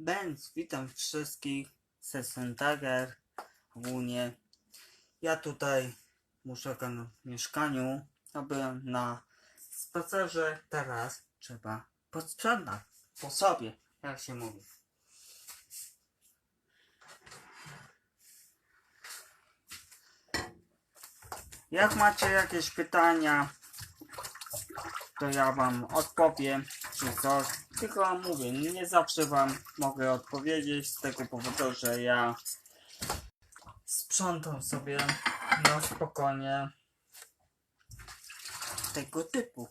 Benz, witam wszystkich. Sesen Tiger. Ogólnie ja tutaj muszę w mieszkaniu, a byłem na spacerze. Teraz trzeba posprzątać po sobie, jak się mówi. Jak macie jakieś pytania, to ja wam odpowiem, czy coś. Tylko mówię, nie zawsze wam mogę odpowiedzieć z tego powodu, że ja sprzątam sobie na spokojnie tego typu.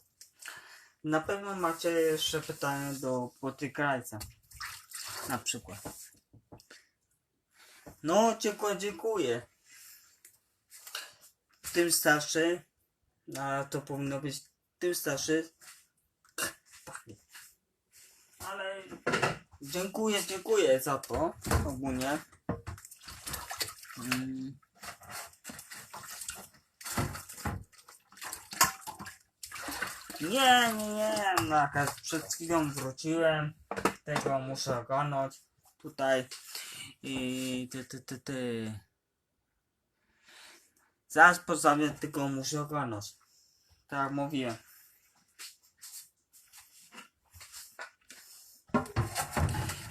Na pewno macie jeszcze pytania do Potykrajca. Na przykład. No, dziękuję, dziękuję. Tym starszy, a to powinno być tym starszy. Pachnie. Ale dziękuję, dziękuję za to ogólnie. Mm. Nie, nie, nie, no, jakaś przed chwilą wróciłem, tego muszę ogarnąć tutaj i ty, ty, ty, ty. Zaraz pozamię tylko muszę ogarnąć, tak jak mówiłem.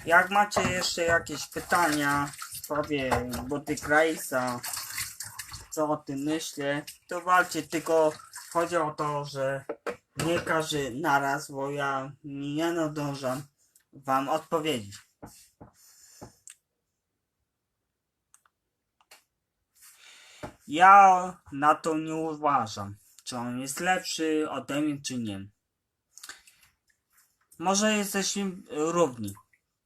Jak macie jeszcze jakieś pytania w sprawie Boty Krajsa, co o tym myślę, to walcie, tylko chodzi o to, że nie każdy naraz, bo ja nie nadążam wam odpowiedzieć. Ja na to nie uważam, czy on jest lepszy ode mnie, czy nie. Może jesteśmy równi.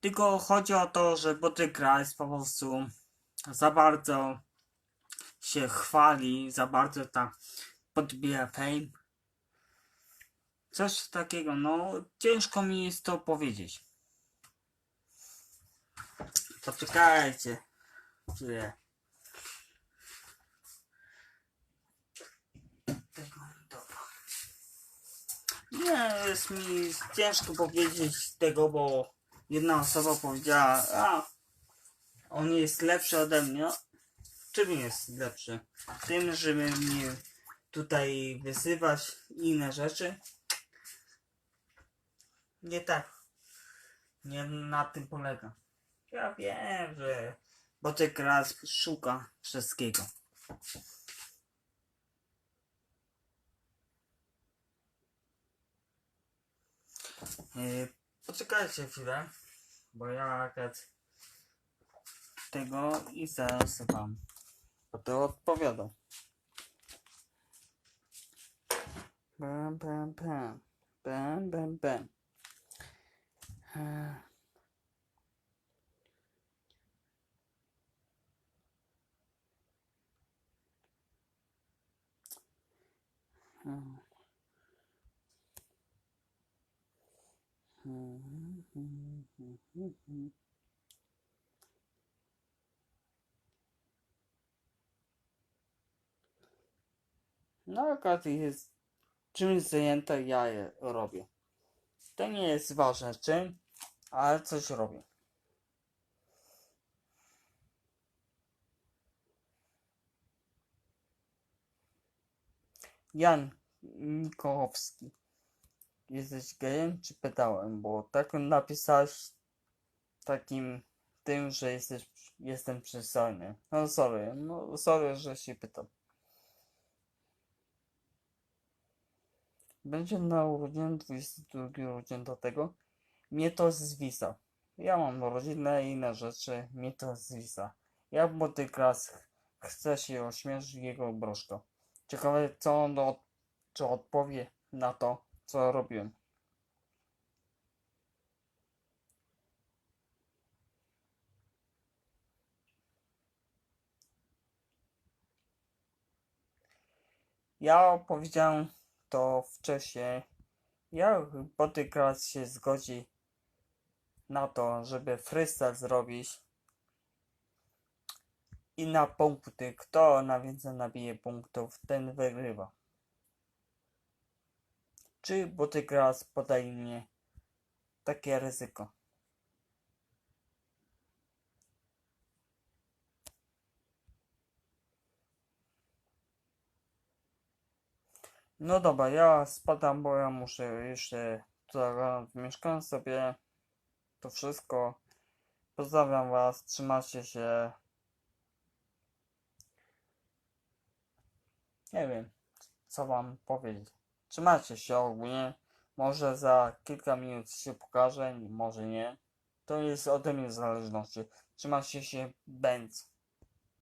Tylko chodzi o to, że Boty Krajs po prostu za bardzo się chwali, za bardzo tak podbija fame. Coś takiego, no ciężko mi jest to powiedzieć. Poczekajcie. Chwilę. Nie, jest mi ciężko powiedzieć tego, bo jedna osoba powiedziała, a on jest lepszy ode mnie. Czym jest lepszy? Tym, żeby mnie tutaj wyzywać i inne rzeczy. Nie tak. Nie na tym polega. Ja wiem, że Botek raz szuka wszystkiego. Yy, poczekajcie chwilę, bo ja akurat tego i zaraz wam to odpowiadam. Bam, bam, bam. Bam, bam, bam. Hmm, hmm, hmm, hmm, hmm. Akurat jest czymś zajęta, ja je robię. To nie jest ważne czym, ale coś robię. Jan Mikołowski. Jesteś gejem czy pytałem? Bo tak napisałeś takim tym, że jesteś, jestem przystojny. No sorry, no sorry, że się pytam. Będzie na urodziny 22 urodzin tego. Mnie to zwisa. Ja mam rodzinę i inne rzeczy. Mnie to zwisa. Ja młody klas chcę się ośmieszyć jego broszko. Ciekawe co on od, czy odpowie na to, co robiłem. Ja opowiedziałem to wcześniej. Jak Botykras się zgodzi na to, żeby freestyle zrobić i na punkty, kto na więcej nabije punktów, ten wygrywa. Czy Botykras podaje mnie takie ryzyko? No dobra, ja spadam, bo ja muszę jeszcze mieszkam sobie. To wszystko. Pozdrawiam was, trzymajcie się. Nie wiem, co wam powiedzieć. Trzymajcie się ogólnie. Może za kilka minut się pokażę, może nie. To jest ode mnie w zależności. Trzymajcie się, Benz.